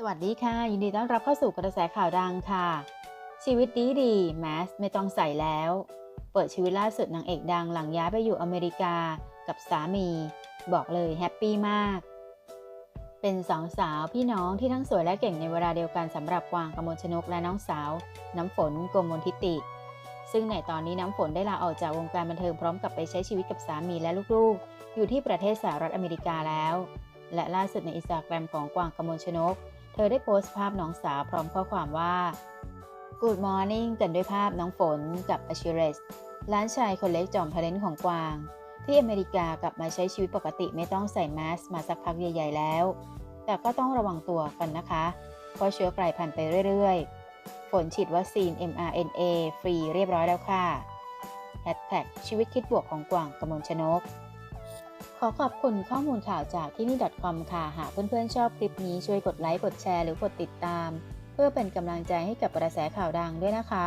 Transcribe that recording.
สวัสดีค่ะ ยินดีต้อนรับเข้าสู่กระแสข่าวดังค่ะ ชีวิตดีดีแมสไม่ต้องใส่แล้ว เปิดชีวิตล่าสุดนางเอกดังหลังย้ายไปอยู่อเมริกากับสามี บอกเลยแฮปปี้มาก เป็นสองสาวพี่น้องที่ทั้งสวยและเก่งในเวลาเดียวกันสำหรับกวางกมลชนกและน้องสาว น้ำฝนกมลทิติ ซึ่งในตอนนี้น้ำฝนได้ลาออกจากวงการบันเทิงพร้อมกับไปใช้ชีวิตกับสามีและลูกๆ อยู่ที่ประเทศสหรัฐอเมริกาแล้ว และล่าสุดในอินสตาแกรมของกวางกมลชนก เธอได้โพสต์ภาพน้องสาวพร้อมข้อความว่า Good morning กันด้วยภาพน้องฝนกับอชิเรสล้านชายคนเล็กจอมทะเลนของกวาง ที่อเมริกากลับมาใช้ชีวิตปกติไม่ต้องใส่แมสมาสักพักใหญ่ ๆ แล้ว แต่ก็ต้องระวังตัวกันนะคะ เพราะเชื้อกลายพันธุ์ไปเรื่อยๆ ฝนฉีดวัคซีน mRNA ฟรีเรียบร้อยแล้วค่ะแฮชแท็กชีวิตคิดบวกของกวางกมลชนก ขอขอบคุณข้อมูลข่าวจากที่นี่ .com ค่ะ หากเพื่อนๆ ชอบคลิปนี้ช่วยกดไลค์ กดแชร์ หรือกดติดตาม เพื่อเป็นกำลังใจให้กับกระแสข่าวดังด้วยนะคะ